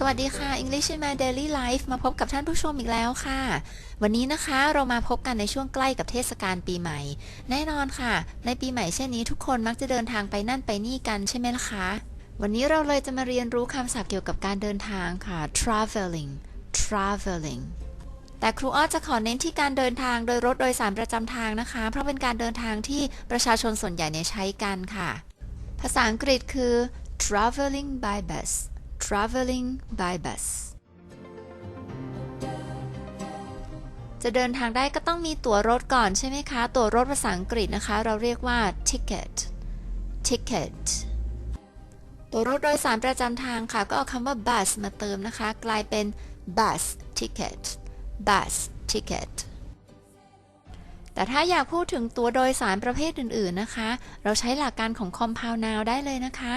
สวัสดีค่ะ English in my daily life มาพบกับท่านผู้ชมอีกแล้วค่ะ วันนี้นะคะเรามาพบกันในช่วงใกล้กับเทศกาลปีใหม่ แน่นอนค่ะ ในปีใหม่เช่นนี้ทุกคนมักจะเดินทางไปนั่นไปนี่กันใช่ไหมล่ะคะ วันนี้เราเลยจะมาเรียนรู้คำศัพท์เกี่ยวกับการเดินทางค่ะ traveling traveling แต่ครูอ้อจะขอเน้นที่การเดินทางโดยรถโดยสารประจำทางนะคะ เพราะเป็นการเดินทางที่ประชาชนส่วนใหญ่เนี่ยใช้กันค่ะ ภาษาอังกฤษคือ traveling by bus traveling by bus จะเดินทางได้ก็ต้องมีตั๋วรถก่อนใช่ไหมคะ ตั๋วรถภาษาอังกฤษนะคะ เราเรียกว่า ticket ticket ตั๋วรถโดยสารประจำทางค่ะ ก็เอาคำว่า bus มาเติมนะคะ กลายเป็น bus ticket bus ticket แต่ถ้าอยากพูดถึงตัวโดยสารประเภทอื่นๆนะคะ เราใช้หลักการของ compound noun ได้เลยนะคะ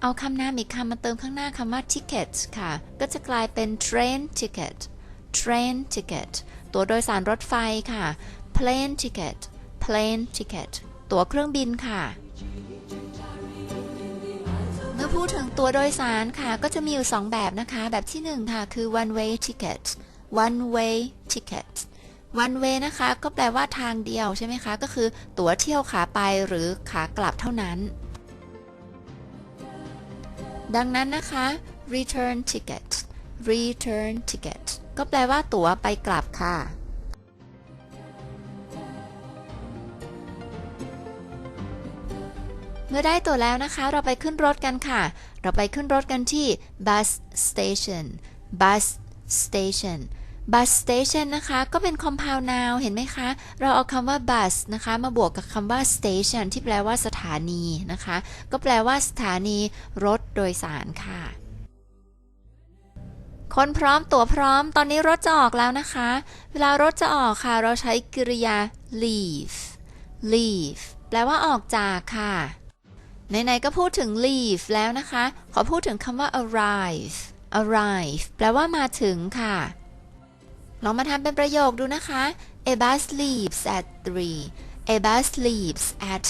เอาคำนามอีกคำมาเติมข้างหน้าคำว่า ticket ค่ะ ก็จะกลายเป็น train ticket train ticket ตัวโดยสารรถไฟค่ะ plane ticket plane ticket ตั๋วเครื่องบินค่ะ เมื่อพูดถึงตัวโดยสารค่ะ ก็จะมีอยู่ 2 แบบนะคะ แบบที่ 1 ค่ะ คือ one way ticket one way ticket one way นะคะ ก็แปลว่าทางเดียวใช่ไหมคะ ก็คือตั๋วเที่ยวขาไปหรือขากลับเท่านั้น ดังนั้นนะคะ return ticket return ticket ก็แปลว่าตั๋วไปกลับค่ะ เมื่อได้ตั๋วแล้วนะคะ เราไปขึ้นรถกันค่ะ เราไปขึ้นรถกันที่ bus station bus station bus station นะคะ ก็เป็น compound noun เห็นไหมคะ เราเอาคำว่า bus นะคะ มาบวกกับคำว่า station ที่แปลว่าสถานีนะคะ ก็แปลว่าสถานีรถโดยสารค่ะ คนพร้อมตั๋วพร้อม ตอนนี้รถจะออกแล้วนะคะ เวลารถจะออกค่ะ เราใช้กริยา leave leave แปลว่าออกจากค่ะไหนๆก็พูดถึง leave แล้วนะคะ ขอพูดถึงคำว่า arrive arrive แปลว่ามาถึงค่ะ ลองมาทำเป็นประโยคดูนะคะ A bus leaves at 3 A bus leaves at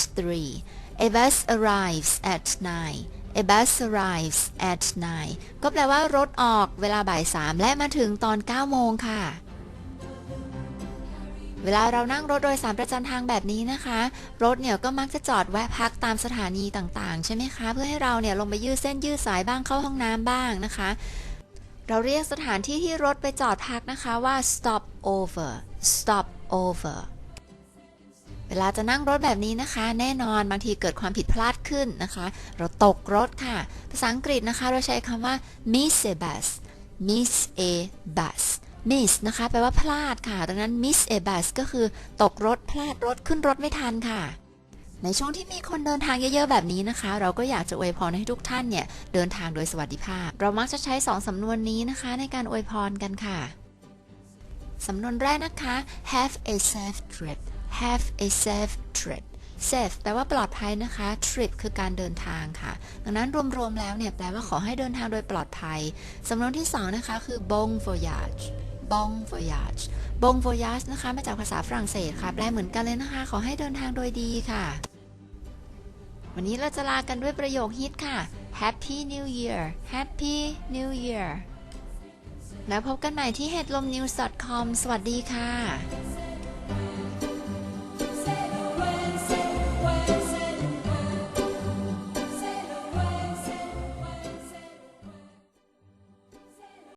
3 A bus arrives at 9 A bus arrives at 9ก็แปลว่ารถออกเวลาบ่าย3และมาถึงตอน 9 โมงค่ะ เวลาเรานั่งรถโดยสารประจำทางแบบนี้นะคะ รถเนี่ยก็มักจะจอดแวะพักตามสถานีต่างๆ ใช่ไหมคะ เพื่อให้เราเนี่ยลงไปยืดเส้นยืดสายบ้างเข้าห้องน้ำบ้างนะคะ เราเรียกสถานที่ที่รถไปจอดพักนะคะว่า stop over stop over เวลาจะนั่งรถแบบนี้นะคะ แน่นอนบางทีเกิดความผิดพลาดขึ้นนะคะ เราตกรถค่ะ ภาษาอังกฤษนะคะเราใช้คำว่า miss a bus miss a bus miss นะคะแปลว่าพลาดค่ะ ดังนั้น miss a bus ก็คือตกรถพลาดรถขึ้นรถไม่ทันค่ะ ในช่วงที่มีคนเดินทางเยอะๆแบบนี้นะคะ เราก็อยากจะอวยพรให้ทุกท่านเนี่ยเดินทางโดยสวัสดิภาพ เรามักจะใช้สองสำนวนนี้นะคะ ในการอวยพรกันค่ะสำนวนแรกนะคะ have a safe trip have a safe trip safe แปลว่าปลอดภัยนะคะ trip คือการเดินทางค่ะ ดังนั้นรวมๆแล้วเนี่ยแปลว่าขอให้เดินทางโดยปลอดภัย สำนวนที่สองนะคะ คือ bon voyage bon voyage bon voyage นะคะ มาจากภาษาฝรั่งเศสค่ะ แปลเหมือนกันเลยนะคะ ขอให้เดินทางโดยดีค่ะ วันนี้เราจะลากันด้วยประโยคฮิตค่ะ Happy New Year Happy New Year แล้วพบกันใหม่ที่ headlomnews.com สวัสดีค่ะ